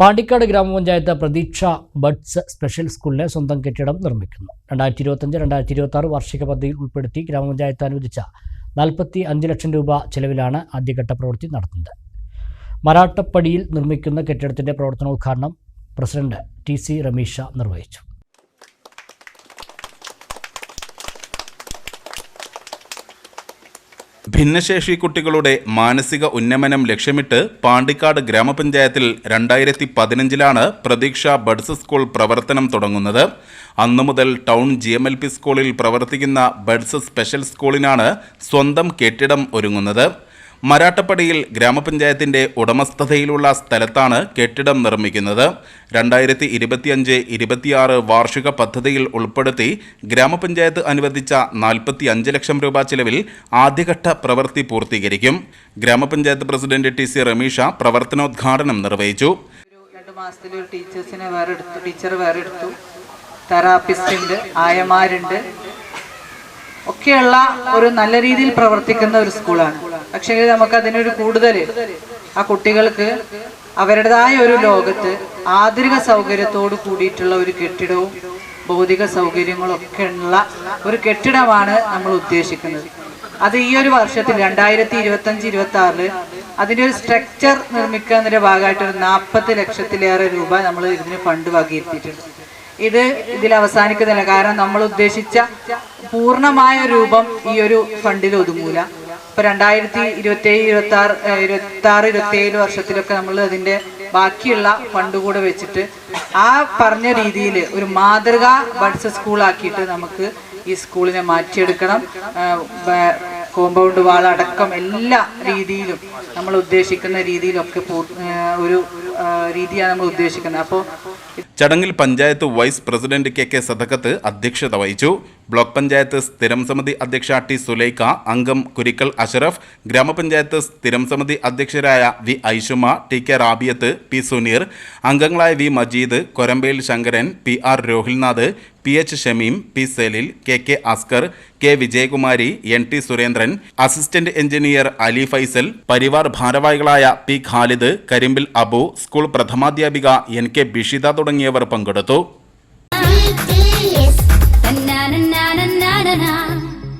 പാണ്ടിക്കാട് ഗ്രാമപഞ്ചായത്ത് പ്രതീക്ഷ buds special സ്കൂളിലെ സ്വന്തം കെട്ടിടം നിർമ്മിക്കുന്നു. രണ്ടായിരത്തി ഇരുപത്തഞ്ച് രണ്ടായിരത്തി ഇരുപത്തി ആറ് വാർഷിക പദ്ധതിയിൽ ഉൾപ്പെടുത്തി ഗ്രാമപഞ്ചായത്ത് അനുവദിച്ച നാൽപ്പത്തി അഞ്ച് ലക്ഷം രൂപ ചെലവിലാണ് ആദ്യഘട്ട പ്രവൃത്തി നടത്തുന്നത്. മരാട്ടപ്പടിയിൽ നിർമ്മിക്കുന്ന കെട്ടിടത്തിന്റെ പ്രവർത്തനോദ്ഘാടനം പ്രസിഡന്റ് ടി സി രമീഷ നിർവഹിച്ചു. ഭിന്നശേഷി കുട്ടികളുടെ മാനസിക ഉന്നമനം ലക്ഷ്യമിട്ട് പാണ്ടിക്കാട് ഗ്രാമപഞ്ചായത്തിൽ രണ്ടായിരത്തി പതിനഞ്ചിലാണ് പ്രതീക്ഷ ബഡ്സ് സ്കൂൾ പ്രവർത്തനം തുടങ്ങുന്നത്. അന്നു മുതൽ town G M L P സ്കൂളിൽ പ്രവർത്തിക്കുന്ന ബഡ്സ് സ്പെഷ്യൽ സ്കൂളിനാണ് സ്വന്തം കെട്ടിടം ഒരുങ്ങുന്നത്. മരാട്ടപ്പടിയിൽ ഗ്രാമപഞ്ചായത്തിന്റെ ഉടമസ്ഥതയിലുള്ള സ്ഥലത്താണ് കെട്ടിടം നിർമ്മിക്കുന്നത്. രണ്ടായിരത്തി ഇരുപത്തിയഞ്ച് ഇരുപത്തിയാറ് വാർഷിക പദ്ധതിയിൽ ഉൾപ്പെടുത്തി ഗ്രാമപഞ്ചായത്ത് അനുവദിച്ച നാൽപ്പത്തി അഞ്ച് ലക്ഷം രൂപ ചിലവിൽ ആദ്യഘട്ട പ്രവൃത്തി പൂർത്തീകരിക്കും. ഗ്രാമപഞ്ചായത്ത് പ്രസിഡന്റ് ടി സി റമീഷ പ്രവർത്തനോദ്ഘാടനം നിർവഹിച്ചു. ഒക്കെയുള്ള ഒരു നല്ല രീതിയിൽ പ്രവർത്തിക്കുന്ന ഒരു സ്കൂളാണ്. പക്ഷേ നമുക്ക് അതിനൊരു കൂടുതൽ ആ കുട്ടികൾക്ക് അവരുടേതായ ഒരു ലോകത്ത് ആധുനിക സൗകര്യത്തോട് കൂടിയിട്ടുള്ള ഒരു കെട്ടിടവും ഭൗതിക സൗകര്യങ്ങളും ഒക്കെ ഉള്ള ഒരു കെട്ടിടമാണ് നമ്മൾ ഉദ്ദേശിക്കുന്നത്. അത് ഈ ഒരു വർഷത്തിൽ രണ്ടായിരത്തി ഇരുപത്തി അഞ്ച് ഇരുപത്തി ആറിൽ അതിന്റെ ഒരു സ്ട്രക്ചർ നിർമ്മിക്കുന്നതിന്റെ ഭാഗമായിട്ട് ഒരു നാൽപ്പത് ലക്ഷത്തിലേറെ രൂപ നമ്മൾ ഇതിന് ഫണ്ട് വകയിരുത്തിയിട്ടുണ്ട്. ഇത് ഇതിൽ അവസാനിക്കുന്നില്ല. കാരണം നമ്മൾ ഉദ്ദേശിച്ച പൂർണമായ രൂപം ഈ ഒരു ഫണ്ടിൽ ഒതുങ്ങൂല. ഇപ്പൊ രണ്ടായിരത്തി ഇരുപത്തി ഏഴ് ഇരുപത്തി ആറ് ഇരുപത്തി ആറ് ഇരുപത്തി ഏഴ് വർഷത്തിലൊക്കെ നമ്മൾ അതിന്റെ ബാക്കിയുള്ള ഫണ്ട് കൂടെ വെച്ചിട്ട് ആ പറഞ്ഞ രീതിയിൽ ഒരു മാതൃകാ ബഡ്സ് സ്കൂളാക്കിയിട്ട് നമുക്ക് ഈ സ്കൂളിനെ മാറ്റിയെടുക്കണം. കോമ്പൗണ്ട് വാൾ അടക്കം എല്ലാ രീതിയിലും നമ്മൾ ഉദ്ദേശിക്കുന്ന രീതിയിലൊക്കെ ഒരു രീതിയാണ് നമ്മൾ ഉദ്ദേശിക്കുന്നത്. അപ്പോൾ ചടങ്ങിൽ panchayat vice president K K Sadakkath അധ്യക്ഷത വഹിച്ചു. ബ്ലോക്ക് പഞ്ചായത്ത് സ്ഥിരം സമിതി അധ്യക്ഷ ടി സുലൈഖ അംഗം കുരിക്കൽ അഷറഫ് ഗ്രാമപഞ്ചായത്ത് സ്ഥിരം സമിതി അധ്യക്ഷരായ V Aishuma T K Rabiyath P Suneer അംഗങ്ങളായ V Majeed Korambayil Sankaran P R Rohilnath P H Shameem P Saleel K K Askar K Vijayakumari N T Surendran assistant engineer Ali Faisal Parivar ഭാരവാഹികളായ P Khalid Karimbil Abu school പ്രഥമാധ്യാപിക N K Bishitha തുടങ്ങിയവർ പങ്കെടുത്തു.